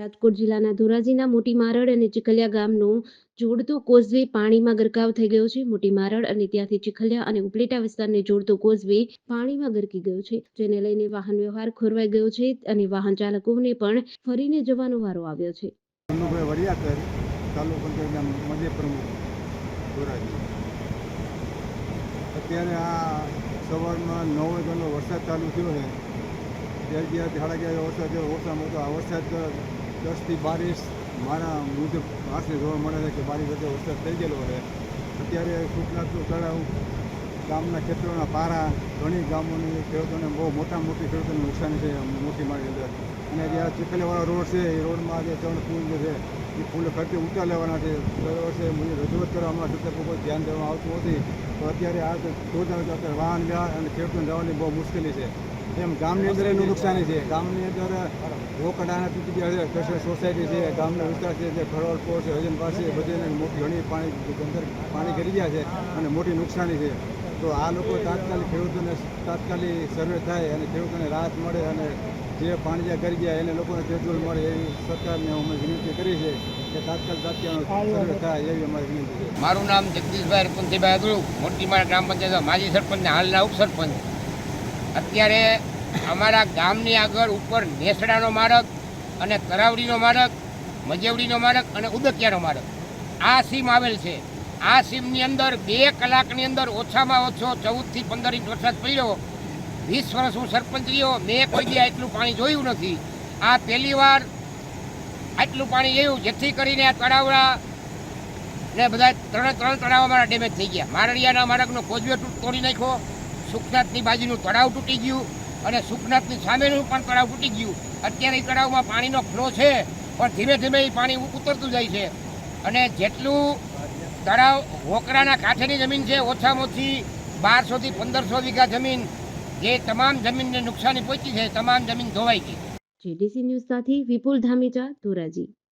રાજકોટ જિલ્લાના ધોરાજીના મોટી મારડ અને ચીખલિયા ગામનો જોડતો કોઝવે પાણીમાં ગરકાવ થઈ ગયો છે. મોટી મારડ અને ત્યાંથી ચીખલિયા અને ઉપલેટા વિસ્તારને જોડતો કોઝવે પાણીમાં ગરકી ગયો છે, જેને લઈને વાહન વ્યવહાર ખોરવાઈ ગયો છે અને વાહન ચાલકોને પણ ફરીને જવાનો વારો આવ્યો છે. અત્યારે આ સવારમાં નવ વાગ્યાનો વરસાદ ચાલુ થયો છે. ત્યાર જ્યાં ઝાડા ગયા વરસાદ ઓછામાં ઓછો આ વરસાદ દસથી બારીસ મારા મુજબ આશરે જોવા મળે છે કે બારીસ વચ્ચે વરસાદ થઈ ગયેલો છે. અત્યારે સુખનાથનું તળાવ, ગામના ખેતરોના પારા, ઘણી ગામોની ખેડૂતોને બહુ મોટા મોટી ખેડૂતોને નુકસાન છે મોટી મારી અંદર. અને જે આ ચીખલીવાળો રોડ છે, એ રોડમાં જે ત્રણ પુલ જે છે, એ પુલ ખર્ચે ઊંચા લેવાના છે. દર વર્ષે મુજબ રજૂઆત કરવામાં છતાં કોઈ ધ્યાન દેવામાં આવતું નથી. તો અત્યારે આ અત્યારે વાહન વ્યવહાર અને ખેડૂતોને જવાની બહુ મુશ્કેલી છે. એમ ગામની અંદર એનું નુકસાની છે. ગામની અંદર રોકડાના છે કૃષ્ણ સોસાયટી છે, ગામનો વિસ્તાર છે, જે ખરોડ પોર છે હજન પાસે બધે મોટી ઘણી પાણી અંદર પાણી કરી ગયા છે અને મોટી નુકસાની છે. તો આ લોકો તાત્કાલિક ખેડૂતોને તાત્કાલિક સર્વે થાય અને ખેડૂતોને રાહત મળે અને જે પાણી કરી ગયા એને લોકોને તેજોલ મળે એવી સરકારને અમે વિનંતી કરી છે કે તાત્કાલિક તાત્કાલિક સર્વે થાય એવી અમારી વિનંતી છે. મારું નામ જગદીશભાઈ રપનજીભાઈ અદળુ મોટીમાળ ગ્રામ પંચાયત માજી સરપંચ હાલના ઉપસરપંચ. અત્યારે અમારા ગામની આગળ ઉપર નેસડાનો માર્ગ અને તરાવડીનો માર્ગ, મજેવડીનો માર્ગ અને ઉદકિયાનો માર્ગ. આ સીમ આવેલ છે. આ સીમની અંદર બે કલાકની અંદર ઓછામાં ઓછો ચૌદથી પંદર ઇંચ વરસાદ પડ્યો. વીસ વર્ષ હું સરપંચ રહ્યો મેં કોઈ દી એટલું પાણી જોયું નથી. આ પહેલી વાર આટલું પાણી એવું જેથી કરીને આ તળાવડા ને બધા ત્રણે ત્રણ તળાવ અમારા ડેમેજ થઈ ગયા. મારડિયાના માર્ગનો કોજવે તોડી નાખ્યો. સુખનાથની બાજુનું તળાવ તૂટી ગયું અને સુખનાથની સામેનું પણ તળાવ તૂટી ગયું. અત્યારે એ તળાવમાં પાણીનો ફ્લો છે, પણ ધીમે ધીમે એ પાણી ઉતરતું જાય છે. અને જેટલું તળાવ વોકરાના કાંઠેની જમીન છે, ઓછામાં ઓછી બારસોથી પંદરસો વીઘા જમીન જે તમામ જમીનને નુકસાની પહોંચી છે તમામ જમીન ધોવાઈ ગઈ. જેડીસી ન્યૂઝ સાથે વિપુલ ધામેચા ધોરાજી.